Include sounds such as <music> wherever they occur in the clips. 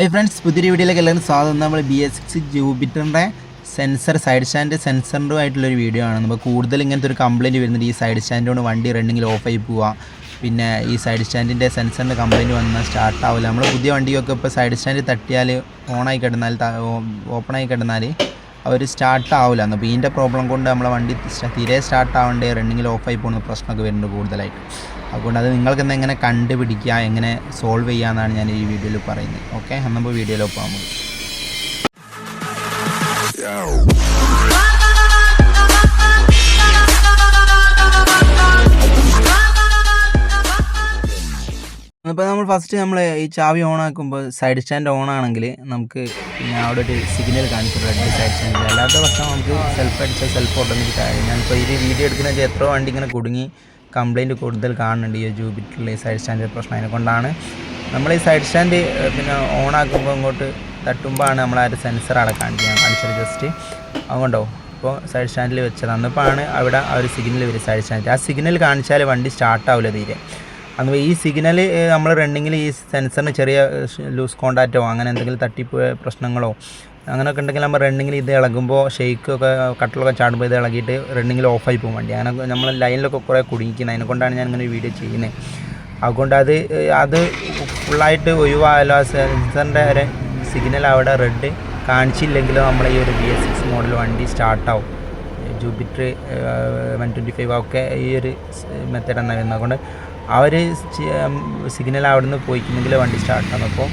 Hi friends പുതിയൊരു വീഡിയോയിലേക്ക് എല്ലാവരും സ്വാഗതം. നമ്മൾ ബി എസ് സിക്സ് ജൂബിറ്ററിന്റെ സെൻസർ സൈഡ് സ്റ്റാൻഡ് സെൻസറിന്റെതായിട്ടുള്ളൊരു വീഡിയോ ആണ്. നമുക്ക് കൂടുതൽ ഇങ്ങനത്തെ ഒരു കംപ്ലയിന്റ് വരുന്നുണ്ട്. ഈ സൈഡ് സ്റ്റാൻഡ് കൊണ്ട് വണ്ടി റണ്ണിങ്ങിൽ ആയി പോവുക പിന്നെ ഈ സൈഡ് സ്റ്റാൻഡിന്റെ സെൻസറിന്റെ കംപ്ലയിന്റ് വന്നാൽ സ്റ്റാർട്ട് ആവില്ല നമ്മൾ പുതിയ വണ്ടിയൊക്കെ ഇപ്പോൾ സൈഡ് സ്റ്റാൻഡ് തട്ടിയാൽ ഓണായി കിടന്നാൽ ഓപ്പണായി കിടന്നാൽ അവർ സ്റ്റാർട്ട് ആവില്ല അപ്പോൾ ഇതിന്റെ പ്രോബ്ലം കൊണ്ട് നമ്മളെ വണ്ടി തീരെ സ്റ്റാർട്ട് ആവേണ്ടേ റണ്ണിങ്ങിൽ ഓഫായി പോകുന്ന പ്രശ്നമൊക്കെ വരുന്നുണ്ട് കൂടുതലായിട്ട്. അതുകൊണ്ട് അത് നിങ്ങൾക്ക് എങ്ങനെ കണ്ടുപിടിക്കുക എങ്ങനെ സോൾവ് ചെയ്യുക ചെയ്യാമെന്നാണ് ഞാൻ ഈ വീഡിയോയിൽ പറയുന്നത്. ഓക്കെ നമ്മൾ പോകാൻ നമുക്ക് ഇപ്പോൾ നമ്മൾ ഫസ്റ്റ് നമ്മൾ ഈ ചാവി ഓൺ ആക്കുമ്പോൾ സൈഡ് സ്റ്റാൻഡ് ഓൺ ആണെങ്കിൽ നമുക്ക് പിന്നെ അവിടെ ഒരു സിഗ്നൽ കാണിച്ചു റെഡ് സൈഡ് സ്റ്റാൻഡ് അല്ലാത്ത പക്ഷം നമുക്ക് സെൽഫ് അടിച്ചാൽ സെൽഫ് ഓട്ടോമാറ്റിക് ആയി. ഞാനിപ്പോൾ ഈ വീഡിയോ എടുക്കുന്ന വെച്ചാൽ എത്രയോ വണ്ടി ഇങ്ങനെ കുടുങ്ങി കംപ്ലയിന്റ് കൂടുതൽ കാണുന്നുണ്ട് ഈ ജൂബിറ്റിൽ സൈഡ് സ്റ്റാൻഡിന്റെ പ്രശ്നം. അതിനെക്കൊണ്ടാണ് നമ്മൾ ഈ സൈഡ് സ്റ്റാൻഡ് പിന്നെ ഓൺ ആക്കുമ്പോൾ ഇങ്ങോട്ട് തട്ടുമ്പോഴാണ് നമ്മൾ ആ ഒരു സെൻസർ അവിടെ കാണിക്കുക. കാണിച്ചത് ജസ്റ്റ് അതുകൊണ്ടോ? അപ്പോൾ സൈഡ് സ്റ്റാൻഡിൽ വെച്ചത് അന്നിപ്പോഴാണ് അവിടെ ആ ഒരു സിഗ്നൽ വരും സൈഡ് സ്റ്റാൻഡ് ആ സിഗ്നൽ കാണിച്ചാൽ വണ്ടി സ്റ്റാർട്ടാവില്ല തീരെ. അന്ന് ഈ സിഗ്നൽ നമ്മൾ റണ്ണിങ്ങിൽ ഈ സെൻസറിന് ചെറിയ ലൂസ് കോണ്ടാക്റ്റോ അങ്ങനെ എന്തെങ്കിലും തട്ടിപ്പ് പ്രശ്നങ്ങളോ അങ്ങനെയൊക്കെ ഉണ്ടെങ്കിൽ നമ്മൾ റണ്ണിങ്ങിൽ ഇത് ഇളകുമ്പോൾ ഷെയ്ക്കൊക്കെ കട്ടിലൊക്കെ ചാടുമ്പോൾ ഇത് ഇളകിയിട്ട് റണ്ണിങ്ങിൽ ഓഫായി പോകും വണ്ടി. അങ്ങനെ നമ്മൾ ലൈനിലൊക്കെ കുറേ കുടുങ്ങിക്കുന്നത് അതിനെക്കൊണ്ടാണ് ഞാൻ ഇങ്ങനെ വീഡിയോ ചെയ്യുന്നത് അതുകൊണ്ട് അത് അത് ഫുള്ളായിട്ട് ഒഴിവായാലോ ആ സെൻസറിന്റെ ഒരു സിഗ്നൽ അവിടെ റെഡ് കാണിച്ചില്ലെങ്കിൽ നമ്മൾ ഈ ഒരു ബി എസ് സിക്സ് മോഡൽ വണ്ടി സ്റ്റാർട്ടാവും ജൂപ്പിറ്റർ വൺ ട്വന്റി ഫൈവ് ഒക്കെ ഈ ഒരു മെത്തേഡ് എന്നാണ് വരുന്നത് അതുകൊണ്ട് ആ ഒരു സിഗ്നൽ അവിടെ നിന്ന് പോയിക്കുന്നെങ്കിൽ വണ്ടി സ്റ്റാർട്ടാണ് അപ്പോൾ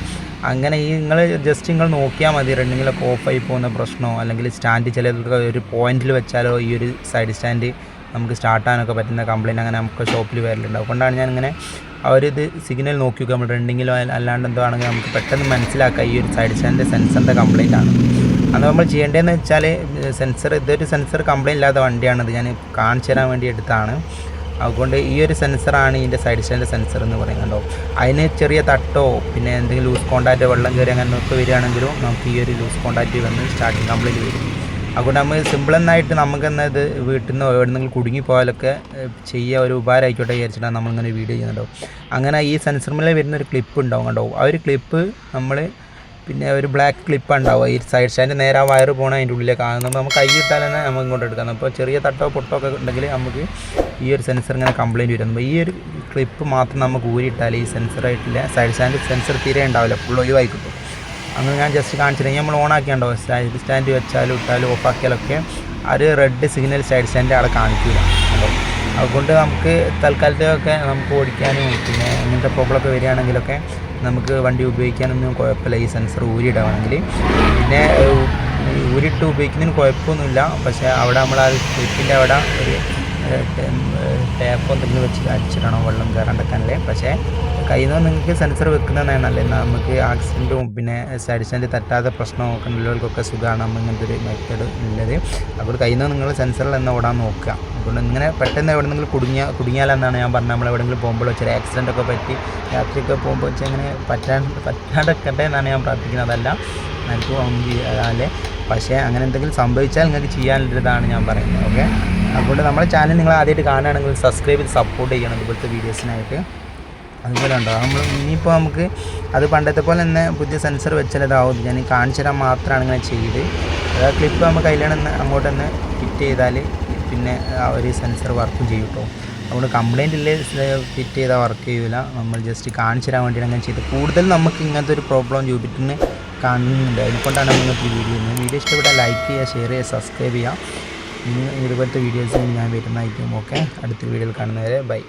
അങ്ങനെ ഈ നിങ്ങൾ ജസ്റ്റ് നിങ്ങൾ നോക്കിയാൽ മതി. റണ്ണിങ്ങിലൊക്കെ ഓഫായി പോകുന്ന പ്രശ്നമോ അല്ലെങ്കിൽ സ്റ്റാൻഡ് ചിലർക്ക് ഒരു പോയിന്റിൽ വെച്ചാലോ ഈ ഒരു സൈഡ് സ്റ്റാൻഡ് നമുക്ക് സ്റ്റാർട്ടാനൊക്കെ പറ്റുന്ന കംപ്ലയിന്റ് അങ്ങനെ നമുക്ക് ഷോപ്പിൽ വരലുണ്ട്. അതുകൊണ്ടാണ് ഞാൻ ഇങ്ങനെ അവരിത് സിഗ്നൽ നോക്കി നമ്മൾ റണ്ണിങ്ങിലോ അല്ലാണ്ട് എന്തോ ആണെങ്കിൽ നമുക്ക് പെട്ടെന്ന് മനസ്സിലാക്കാം ഈ ഒരു സൈഡ് സ്റ്റാൻഡ് സെൻസറിന്റെ കംപ്ലയിന്റ് ആണ്. അത് നമ്മൾ ചെയ്യേണ്ടതെന്ന് വെച്ചാൽ സെൻസർ ഇതൊരു സെൻസർ കംപ്ലയിന്റ് ഇല്ലാത്ത വണ്ടിയാണത്. ഞാൻ കാണിച്ചു തരാൻ വേണ്ടി എടുത്താണ്. അതുകൊണ്ട് ഈ ഒരു സെൻസറാണ് ഇതിന്റെ സൈഡ് സ്റ്റാൻഡ് സെൻസർ എന്ന് പറയുന്നുണ്ടോ അതിന് ചെറിയ തട്ടോ പിന്നെ എന്തെങ്കിലും ലൂസ് കോണ്ടാക്റ്റ് വെള്ളം കയറി അങ്ങനെ ഒക്കെ വരികയാണെങ്കിലും നമുക്ക് ഈ ഒരു ലൂസ് കോണ്ടാക്റ്റ് വന്ന് സ്റ്റാർട്ടിങ് കംപ്ലയിന്റ് വരും. അതുകൊണ്ട് നമ്മൾ സിമ്പിൾ എന്നായിട്ട് നമുക്ക് വീട്ടിൽ നിന്ന് എവിടെന്നെങ്കിലും കുടുങ്ങി പോയാലൊക്കെ ചെയ്യുക ഒരു ഉപകാരം ആയിക്കോട്ടെ വിചാരിച്ചിട്ടാണ് നമ്മളിങ്ങനെ വീഡിയോ ചെയ്യുന്നുണ്ടാവും അങ്ങനെ ഈ സെൻസറിൽ വരുന്ന ഒരു ക്ലിപ്പ് ഉണ്ടാവും കണ്ടോ? ആ ഒരു ക്ലിപ്പ് നമ്മൾ പിന്നെ ഒരു ബ്ലാക്ക് ക്ലിപ്പ് ഉണ്ടാവും. ഈ സൈഡ് സ്റ്റാൻഡ് നേരെ ആ വയർ പോകണം അതിന്റെ ഉള്ളിലേക്ക്. ആകുന്നത് നമുക്ക് കൈ ഇട്ടാൽ തന്നെ നമുക്ക് ഇങ്ങോട്ട് എടുക്കാം. അപ്പോൾ ചെറിയ തട്ടോ പൊട്ടോ ഒക്കെ ഉണ്ടെങ്കിൽ നമുക്ക് ഈ ഒരു സെൻസർ ഇങ്ങനെ കംപ്ലയിന്റ് വരും. ഈ ഒരു ക്ലിപ്പ് മാത്രം നമുക്ക് ഊരിയിട്ടാൽ ഈ സെൻസറായിട്ടില്ല സൈഡ് സ്റ്റാൻഡ് സെൻസർ തീരെ ഉണ്ടാവില്ല. ഫുൾ ഒഴിവായി കിട്ടും. അങ്ങനെ ഞാൻ ജസ്റ്റ് കാണിച്ചിട്ടുണ്ടെങ്കിൽ നമ്മൾ ഓൺ ആക്കിയാണ്ടോ? സൈഡ് സ്റ്റാൻഡ് വെച്ചാലും ഇട്ടാലും ഓഫ് ആക്കിയാലൊക്കെ ആ ഒരു റെഡ് സിഗ്നൽ സൈഡ് സ്റ്റാൻഡ് അവിടെ കാണിക്കില്ല അതുകൊണ്ട് നമുക്ക് തൽക്കാലത്തൊക്കെ നമുക്ക് ഓടിക്കാനും പിന്നെ ഇങ്ങനത്തെ പ്രോബ്ലമൊക്കെ വരികയാണെങ്കിലൊക്കെ നമുക്ക് വണ്ടി ഉപയോഗിക്കാനൊന്നും കുഴപ്പമില്ല. ഈ സെൻസർ ഊരിയിടുകയാണെങ്കിൽ പിന്നെ ഊരിട്ട് ഉപയോഗിക്കുന്നതിന് കുഴപ്പമൊന്നുമില്ല. പക്ഷേ അവിടെ നമ്മൾ ആ ക്ലിപ്പിന്റെ അവിടെ ഒരു ടാപ്പ് എന്തെങ്കിലും വെച്ച് അടിച്ചിടണം വെള്ളം കയറാണ്ടെക്കാനല്ലേ പക്ഷേ കയ്യിൽ നിന്ന് നിങ്ങൾക്ക് സെൻസർ വെക്കുന്നതാണ് നല്ലത്. നമുക്ക് ആക്സിഡന്റും പിന്നെ സൈഡ് തട്ടാത്ത പ്രശ്നമോ കണ്ടുള്ളവർക്കൊക്കെ സുഖമാണ് നമ്മൾ ഇങ്ങനത്തെ ഒരു മെത്തേഡ് ഉള്ളത്. അതുകൊണ്ട് കയ്യിൽ നിന്ന് നിങ്ങൾ സെൻസറിൽ എന്ന് ഓടാൻ നോക്കുക. അതുകൊണ്ട് ഇങ്ങനെ പെട്ടെന്ന് എവിടെന്നെങ്കിലും കുടുങ്ങിയ കുടുങ്ങിയാലെന്നാണ് ഞാൻ പറഞ്ഞത്. നമ്മൾ എവിടെയെങ്കിലും പോകുമ്പോൾ ചെറിയ ആക്സിഡന്റ് ഒക്കെ പറ്റി രാത്രിയൊക്കെ പോകുമ്പോൾ വെച്ചാൽ ഇങ്ങനെ പറ്റാൻ <laughs> പറ്റാണ്ടൊക്കെ എന്നാണ് ഞാൻ പ്രാർത്ഥിക്കുന്നത്. അതല്ല എനിക്ക് അല്ലേ? പക്ഷേ അങ്ങനെ എന്തെങ്കിലും സംഭവിച്ചാൽ നിങ്ങൾക്ക് ചെയ്യാനുള്ളതാണ് ഞാൻ പറയുന്നത്. ഓക്കെ? അതുകൊണ്ട് നമ്മുടെ ചാനൽ നിങ്ങൾ ആദ്യമായിട്ട് കാണുകയാണെങ്കിൽ സബ്സ്ക്രൈബ് ചെയ്ത് സപ്പോർട്ട് ചെയ്യണം ഇതുപോലത്തെ വീഡിയോസിനായിട്ട് അതുപോലെ ഉണ്ടോ? നമ്മൾ ഇനിയിപ്പോൾ നമുക്ക് അത് പണ്ടത്തെ പോലെ തന്നെ പുതിയ സെൻസർ വെച്ചാലതാവും ഞാൻ കാണിച്ചു തരാൻ മാത്രമാണ് ഇങ്ങനെ ചെയ്ത്. ആ ക്ലിപ്പ് നമ്മൾ കയ്യിലാണ് അങ്ങോട്ട് തന്നെ ഫിറ്റ് ചെയ്താൽ പിന്നെ ആ ഒരു സെൻസർ വർക്ക് ചെയ്യും കേട്ടോ അതുകൊണ്ട് കംപ്ലൈന്റ് ഇല്ലേ ഫിറ്റ് ചെയ്താൽ വർക്ക് ചെയ്യില്ല നമ്മൾ ജസ്റ്റ് കാണിച്ചു തരാൻ വേണ്ടിയാണ് അങ്ങനെ ചെയ്തത്. കൂടുതൽ നമുക്ക് ഇങ്ങനത്തെ ഒരു പ്രോബ്ലം ജൂബിറ്റിന് കാണുന്നുണ്ട്. അതുകൊണ്ടാണ് നിങ്ങൾക്ക് ഈ വീഡിയോ ചെയ്യുന്നത് വീഡിയോ ഇഷ്ടപ്പെട്ടാൽ ലൈക്ക് ചെയ്യുക ഷെയർ ചെയ്യുക സബ്സ്ക്രൈബ് ചെയ്യുക. ഇനി ഇതുപോലത്തെ വീഡിയോസ് ഞാൻ വരുന്നതായിരിക്കും. ഓക്കെ അടുത്ത വീഡിയോയിൽ കാണുന്നവരെ ബൈ